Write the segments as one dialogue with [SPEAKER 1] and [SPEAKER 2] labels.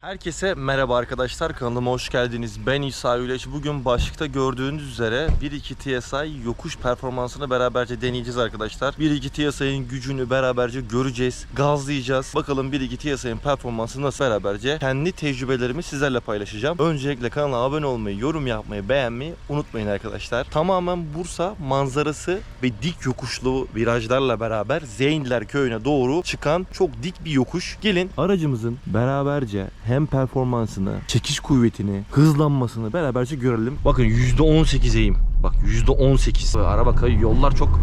[SPEAKER 1] Herkese merhaba arkadaşlar kanalıma hoş geldiniz. Ben İsa Üleç. Bugün başlıkta gördüğünüz üzere 1.2 TSI yokuş performansını beraberce deneyeceğiz arkadaşlar. 1.2 TSI'nin gücünü beraberce göreceğiz, gazlayacağız. Bakalım 1.2 TSI'nin performansı nasıl beraberce kendi tecrübelerimi sizlerle paylaşacağım. Öncelikle kanala abone olmayı, yorum yapmayı, beğenmeyi unutmayın arkadaşlar. Tamamen Bursa manzarası ve dik yokuşlu virajlarla beraber Zeynler köyüne doğru çıkan çok dik bir yokuş. Gelin aracımızın beraberce hem performansını, çekiş kuvvetini, hızlanmasını beraberce görelim. Bakın %18'eyim. Bak %18. Araba kayıyor. Yollar çok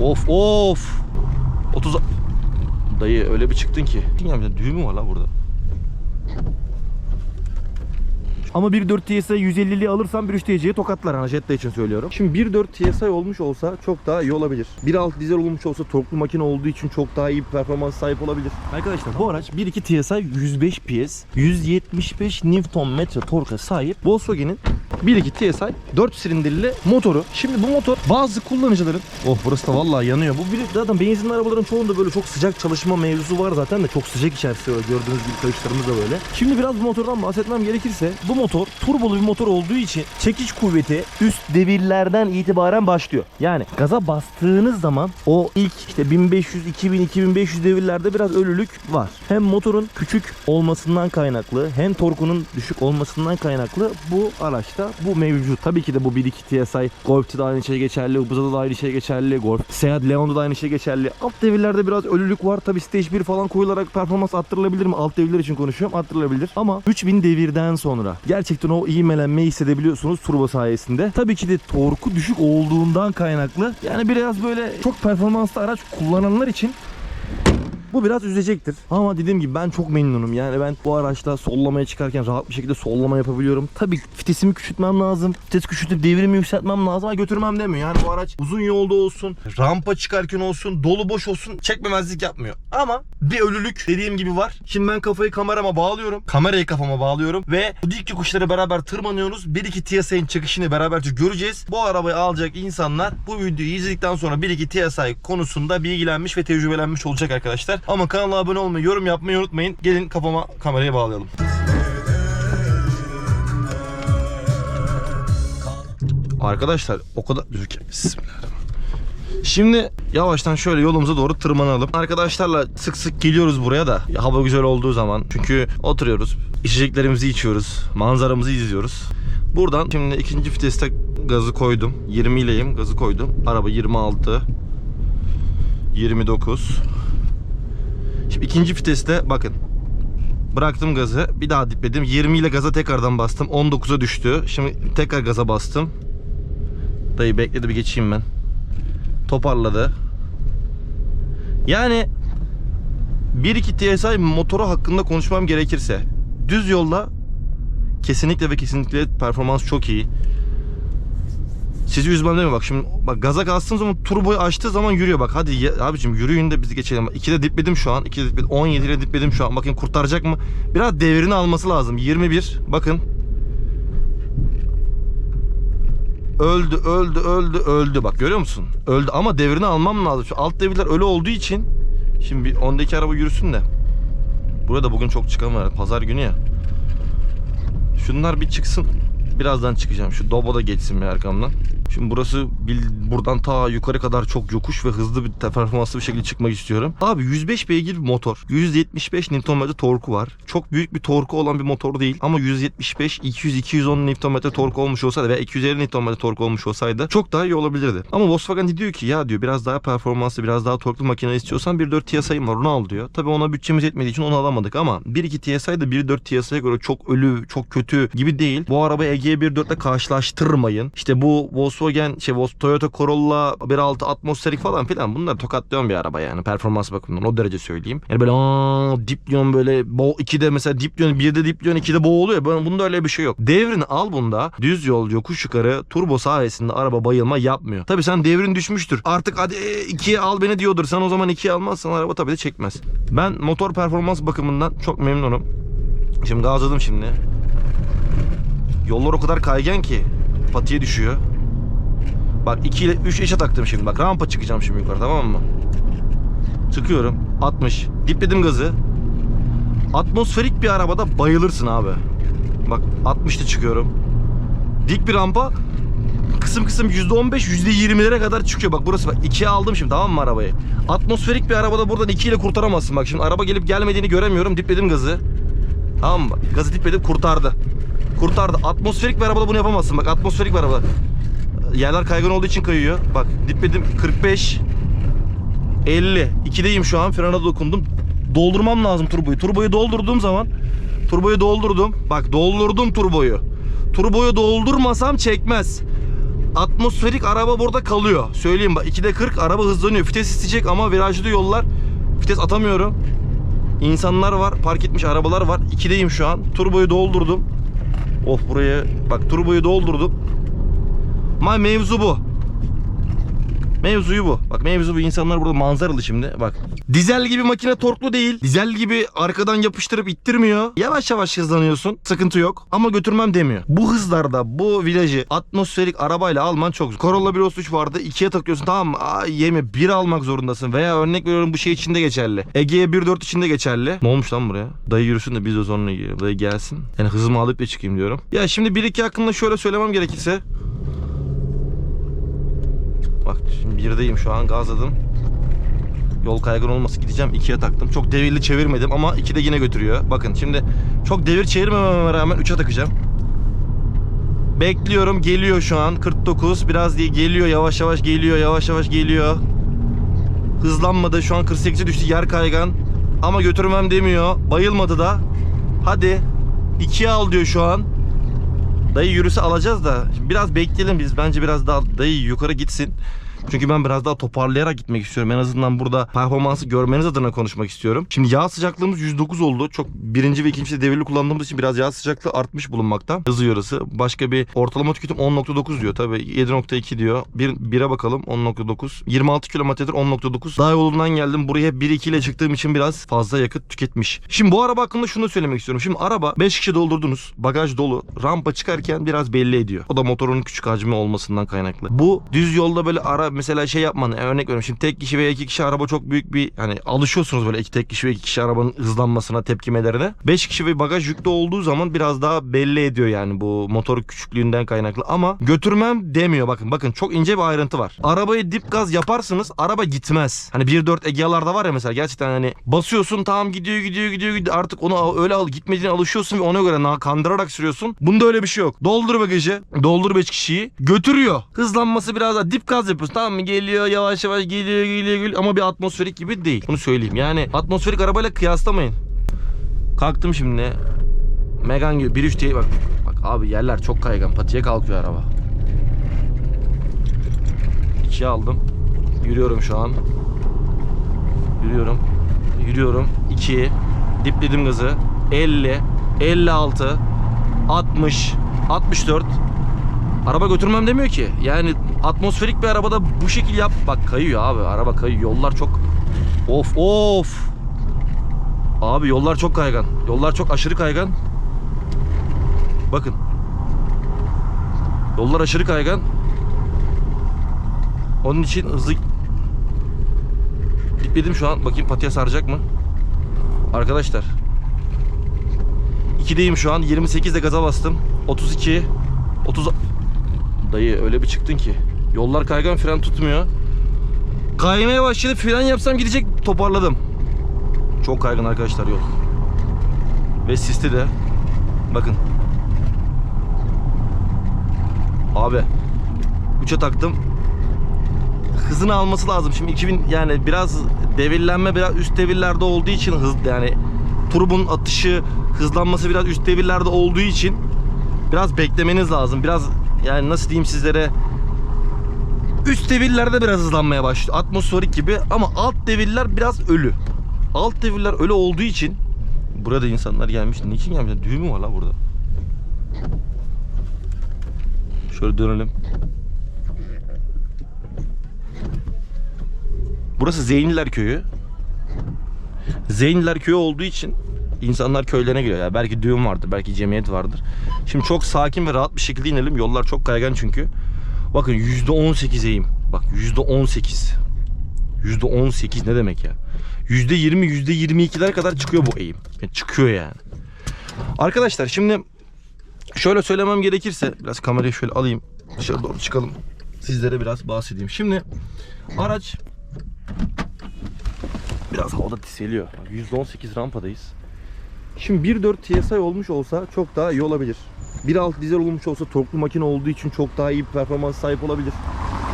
[SPEAKER 1] of of. 30 Dayı öyle bir çıktın ki. Ya bir de düğüm mü var la burada? Ama 1.4 TSI 150'li alırsam 1.3 TC'ye tokatlar hani Jetta için söylüyorum. Şimdi 1.4 TSI olmuş olsa çok daha iyi olabilir. 1.6 dizel olmuş olsa torklu makine olduğu için çok daha iyi performans sahip olabilir. Arkadaşlar bu araç 1.2 TSI 105 PS 175 Nm torka sahip Volkswagen'in 1.2 TSI 4 silindirli motoru. Şimdi bu motor bazı kullanıcıların Oh burası da vallahi yanıyor. Bu bir, zaten benzinli arabaların çoğunda böyle çok sıcak çalışma mevzusu var zaten de çok sıcak içerisi gördüğünüz gibi kayışlarımız da böyle. Şimdi biraz bu motordan bahsetmem gerekirse bu motor turbolu bir motor olduğu için çekiş kuvveti üst devirlerden itibaren başlıyor. Yani gaza bastığınız zaman o ilk işte 1500, 2000, 2500 devirlerde biraz ölülük var. Hem motorun küçük olmasından kaynaklı hem torkunun düşük olmasından kaynaklı bu araçta bu mevcut. Tabii ki de bu 1.2 TSI Golf'te de aynı şey geçerli, Ubuza'da da aynı şey geçerli, Golf, Seat Leon'da da aynı şey geçerli. Alt devirlerde biraz ölülük var. Tabii Stage 1 falan koyularak performans arttırılabilir mi? Alt devirler için konuşuyorum. Arttırılabilir. Ama 3000 devirden sonra gerçekten o iyi melenmeyi hissedebiliyorsunuz turbo sayesinde. Tabii ki de torku düşük olduğundan kaynaklı. Yani biraz böyle çok performanslı araç kullananlar için bu biraz üzecektir. Ama dediğim gibi ben çok memnunum. Yani ben bu araçla sollamaya çıkarken rahat bir şekilde sollama yapabiliyorum. Tabii vitesimi küçültmem lazım. Vites küçültüp devrimi yükseltmem lazım ama götürmem demiyor. Yani bu araç uzun yolda olsun, rampa çıkarken olsun, dolu boş olsun çekmemezlik yapmıyor. Ama bir ölülük dediğim gibi var. Şimdi ben kafayı kamerama bağlıyorum. Kamerayı kafama bağlıyorum ve bu dik yokuşları beraber tırmanıyoruz. 1-2 TSI'nin çıkışını beraberce göreceğiz. Bu arabayı alacak insanlar bu videoyu izledikten sonra 1-2 TSI konusunda bilgilenmiş ve tecrübelenmiş olacak arkadaşlar. Ama kanala abone olmayı, yorum yapmayı unutmayın. Gelin kafama kamerayı bağlayalım. Arkadaşlar o kadar... Bismillahirrahmanirrahim. Şimdi yavaştan şöyle yolumuza doğru tırmanalım. Arkadaşlarla sık sık geliyoruz buraya da hava güzel olduğu zaman. Çünkü oturuyoruz, içeceklerimizi içiyoruz, manzaramızı izliyoruz. Buradan şimdi ikinci viteste gazı koydum. 20 ileyim gazı koydum. Araba 26 29 Şimdi ikinci viteste bakın. Bıraktım gazı. Bir daha dipledim. 20 ile gaza tekrardan bastım. 19'a düştü. Şimdi tekrar gaza bastım. Dayı bekledi bir geçeyim ben. Toparladı. Yani 1.2 TSI motoru hakkında konuşmam gerekirse düz yolda kesinlikle ve kesinlikle performans çok iyi. Sizi üzmem mi? Bak şimdi bak gaza kastığım zaman turboyu açtığı zaman yürüyor bak. Hadi ya, abicim yürüyün de biz geçelim. 2'de dipledim şu an. 2'de dipledim. 17 ile dipledim şu an. Bakın kurtaracak mı? Biraz devrini alması lazım. 21. Bakın. Öldü, öldü, öldü, öldü. Bak görüyor musun? Öldü ama devrini almam lazım. Şu alt devirler ölü olduğu için şimdi bir ondaki araba yürüsün de. Burada bugün çok çıkan var. Pazar günü ya. Şunlar bir çıksın. Birazdan çıkacağım. Şu Dobo da geçsin bir arkamdan. Şimdi burası buradan ta yukarı kadar çok yokuş ve hızlı bir performanslı bir şekilde çıkmak istiyorum. Abi 105 beygir bir motor. 175 Nm torku var. Çok büyük bir torku olan bir motor değil. Ama 175, 200, 210 Nm torku olmuş olsaydı veya 250 Nm torku olmuş olsaydı çok daha iyi olabilirdi. Ama Volkswagen diyor ki ya diyor biraz daha performanslı, biraz daha torklu makine istiyorsan 1.4 TSI'm var onu al diyor. Tabii ona bütçemiz yetmediği için onu alamadık ama 1.2 TSI de 1.4 TSI'ye göre çok ölü, çok kötü gibi değil. Bu arabayı Ege 1.4 ile karşılaştırmayın. İşte bu Volkswagen, şey Toyota Corolla 1.6 atmosferik falan filan bunlar tokatlayan bir araba yani performans bakımından o derece söyleyeyim. Yani böyle aa, diplyon böyle bo 2'de mesela diplyon 1'de diplyon 2'de boğuluyor. Ben bunda öyle bir şey yok. Devrini al bunda. Düz yol yokuş yukarı turbo sayesinde araba bayılma yapmıyor. Tabii sen devrin düşmüştür. Artık hadi 2'ye al beni diyordur. Sen o zaman 2'ye almazsan araba tabii de çekmez. Ben motor performans bakımından çok memnunum. Şimdi gazladım şimdi. Yollar o kadar kaygan ki patiye düşüyor. Bak 2 ile 3 eşe taktım şimdi. Bak rampa çıkacağım şimdi yukarı tamam mı? Çıkıyorum. 60. Dipledim gazı. Atmosferik bir arabada bayılırsın abi. Bak 60'ta çıkıyorum. Dik bir rampa kısım kısım %15 %20'lere kadar çıkıyor. Bak burası bak 2'ye aldım şimdi tamam mı arabayı? Atmosferik bir arabada buradan 2 ile kurtaramazsın. Bak şimdi araba gelip gelmediğini göremiyorum. Dipledim gazı. Tamam mı? Gazı dipledim kurtardı. Kurtardı. Atmosferik bir arabada bunu yapamazsın. Bak atmosferik bir araba. Yerler kaygan olduğu için kayıyor. Bak dipledim 45 50. 2'deyim şu an. Frene dokundum. Doldurmam lazım turboyu. Turboyu doldurduğum zaman turboyu doldurdum. Bak doldurdum turboyu. Turboyu doldurmasam çekmez. Atmosferik araba burada kalıyor. Söyleyeyim bak 2'de 40 araba hızlanıyor. Vites isteyecek ama virajlı yollar. Vites atamıyorum. İnsanlar var, park etmiş arabalar var. 2'deyim şu an. Turboyu doldurdum. Of buraya bak turboyu doldurdum. Ma mevzu bu. Mevzuyu bu. Bak mevzu bu. İnsanlar burada manzaralı şimdi. Bak. Dizel gibi makine torklu değil. Dizel gibi arkadan yapıştırıp ittirmiyor. Yavaş yavaş hızlanıyorsun. Sıkıntı yok. Ama götürmem demiyor. Bu hızlarda bu virajı atmosferik arabayla alman çok zor. Corolla 133 vardı. ikiye takıyorsun tamam mı? Aa, yeme bir almak zorundasın. Veya örnek veriyorum bu şey içinde geçerli. Ege'ye 1.4 içinde geçerli. Ne olmuş lan buraya? Dayı yürüsün de biz de sonra. Dayı gelsin. Yani hızımı alıp da çıkayım diyorum. Ya şimdi 1-2 hakkında şöyle söylemem gerekirse. Bak şimdi birdeyim şu an gazladım. Yol kaygan olması gideceğim ikiye taktım. Çok devirli çevirmedim ama iki de yine götürüyor. Bakın şimdi çok devir çevirmememe rağmen 3'e takacağım. Bekliyorum geliyor şu an 49 biraz diye geliyor yavaş yavaş geliyor yavaş yavaş geliyor. Hızlanmadı şu an 48'e düştü yer kaygan. Ama götürmem demiyor. Bayılmadı da. Hadi 2'ye al diyor şu an. Dayı yürüse alacağız da biraz bekleyelim biz. Bence biraz daha dayı yukarı gitsin. Çünkü ben biraz daha toparlayarak gitmek istiyorum. En azından burada performansı görmeniz adına konuşmak istiyorum. Şimdi yağ sıcaklığımız 109 oldu. Çok birinci ve ikinci de devirli kullandığımız için biraz yağ sıcaklığı artmış bulunmakta. Hızı yarısı. Başka bir ortalama tüketim 10.9 diyor. Tabii 7.2 diyor. Bir, bire bakalım 10.9. 26 kilometredir 10.9. Daha yolundan geldim. Buraya 1-2 ile çıktığım için biraz fazla yakıt tüketmiş. Şimdi bu araba hakkında şunu söylemek istiyorum. Şimdi araba 5 kişi doldurdunuz. Bagaj dolu. Rampa çıkarken biraz belli ediyor. O da motorun küçük hacmi olmasından kaynaklı. Bu düz yolda böyle ara mesela şey yapman örnek veriyorum. Şimdi tek kişi veya iki kişi araba çok büyük bir hani alışıyorsunuz böyle iki tek kişi ve iki kişi arabanın hızlanmasına tepkimelerine. 5 kişi ve bagaj yüklü olduğu zaman biraz daha belli ediyor yani bu motor küçüklüğünden kaynaklı ama götürmem demiyor bakın bakın çok ince bir ayrıntı var. Arabayı dip gaz yaparsınız araba gitmez. Hani 1.4 Egea'larda var ya mesela gerçekten hani basıyorsun tamam gidiyor gidiyor gidiyor gidiyor artık onu öyle al gitmediğine alışıyorsun ve ona göre kandırarak sürüyorsun. Bunda öyle bir şey yok. Doldur bagajı doldur 5 kişiyi götürüyor. Hızlanması biraz daha dip gaz yapıyorsun tamam geliyor yavaş yavaş geliyor geliyor geliyor ama bir atmosferik gibi değil. Bunu söyleyeyim yani atmosferik arabayla kıyaslamayın. Kalktım şimdi. Megan gibi 1.3 diye bak. Bak abi yerler çok kaygan. Patiye kalkıyor araba. 2'ye aldım. Yürüyorum şu an. Yürüyorum. Yürüyorum. 2. Dipledim gazı. 50. 56. 60. 64. Araba götürmem demiyor ki. Yani atmosferik bir arabada bu şekil yap. Bak kayıyor abi. Araba kayıyor. Yollar çok... Of of. Abi yollar çok kaygan. Yollar çok aşırı kaygan. Bakın. Yollar aşırı kaygan. Onun için hızlı dipledim şu an. Bakayım patiye saracak mı? Arkadaşlar. 2'deyim şu an. 28'de gaza bastım. 32 30 Dayı öyle bir çıktın ki. Yollar kaygan fren tutmuyor. Kaymaya başladı. Fren yapsam gidecek. Toparladım. Çok kaygan arkadaşlar yol. Ve sisli de. Bakın. Abi. 3'e taktım. Hızını alması lazım. Şimdi 2000 yani biraz devirlenme biraz üst devirlerde olduğu için hız yani turbun atışı hızlanması biraz üst devirlerde olduğu için biraz beklemeniz lazım. Biraz yani nasıl diyeyim sizlere üst devirlerde biraz hızlanmaya başlıyor. Atmosferik gibi ama alt devirler biraz ölü. Alt devirler ölü olduğu için burada insanlar gelmiş. Niçin gelmişler? Düğün var la burada? Şöyle dönelim. Burası Zeynliler Köyü. Zeynliler Köyü olduğu için insanlar köylerine giriyor. Yani belki düğün vardır, belki cemiyet vardır. Şimdi çok sakin ve rahat bir şekilde inelim. Yollar çok kaygan çünkü. Bakın %18 eğim. Bak %18. %18 ne demek ya? %20, %22'ler kadar çıkıyor bu eğim. Yani çıkıyor yani. Arkadaşlar şimdi şöyle söylemem gerekirse biraz kamerayı şöyle alayım. Dışarı doğru çıkalım. Sizlere biraz bahsedeyim. Şimdi araç biraz havada tiseliyor. %18 rampadayız. Şimdi 1.4 TSI olmuş olsa çok daha iyi olabilir. 1.6 dizel olmuş olsa torklu makine olduğu için çok daha iyi bir performans sahip olabilir.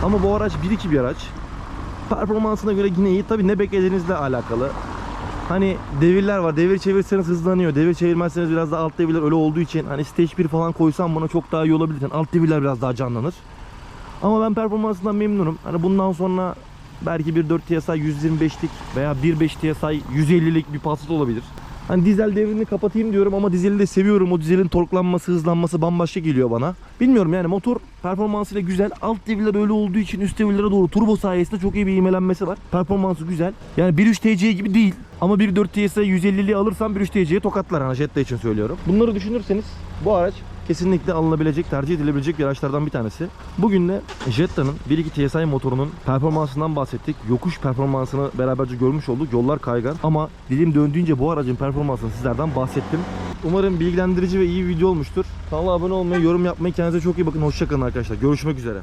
[SPEAKER 1] Ama bu araç 1.2 bir araç. Performansına göre yine iyi. Tabi ne beklediğinizle alakalı. Hani devirler var. Devir çevirirseniz hızlanıyor. Devir çevirmezseniz biraz daha alt devirler öyle olduğu için hani stage 1 falan koysam bana çok daha iyi olabilir. Yani alt devirler biraz daha canlanır. Ama ben performansından memnunum. Hani bundan sonra belki bir 4 TSI 125'lik veya 1.5 TSI 150'lik bir Passat olabilir. Hani dizel devrini kapatayım diyorum ama dizeli de seviyorum. O dizelin torklanması, hızlanması bambaşka geliyor bana. Bilmiyorum yani motor performansıyla güzel. Alt devirler öyle olduğu için üst devirlere doğru turbo sayesinde çok iyi bir ivmelenmesi var. Performansı güzel. Yani 1.3 TC gibi değil. Ama 1.4 TSI 150'li alırsam 1.3 TC'ye tokatlar. Hani Jetta için söylüyorum. Bunları düşünürseniz bu araç kesinlikle alınabilecek, tercih edilebilecek bir araçlardan bir tanesi. Bugün de Jetta'nın 1.2 TSI motorunun performansından bahsettik. Yokuş performansını beraberce görmüş olduk. Yollar kaygan ama dilim döndüğünce bu aracın performansını sizlerden bahsettim. Umarım bilgilendirici ve iyi bir video olmuştur. Kanala abone olmayı, yorum yapmayı, kendinize çok iyi bakın. Hoşçakalın arkadaşlar. Görüşmek üzere.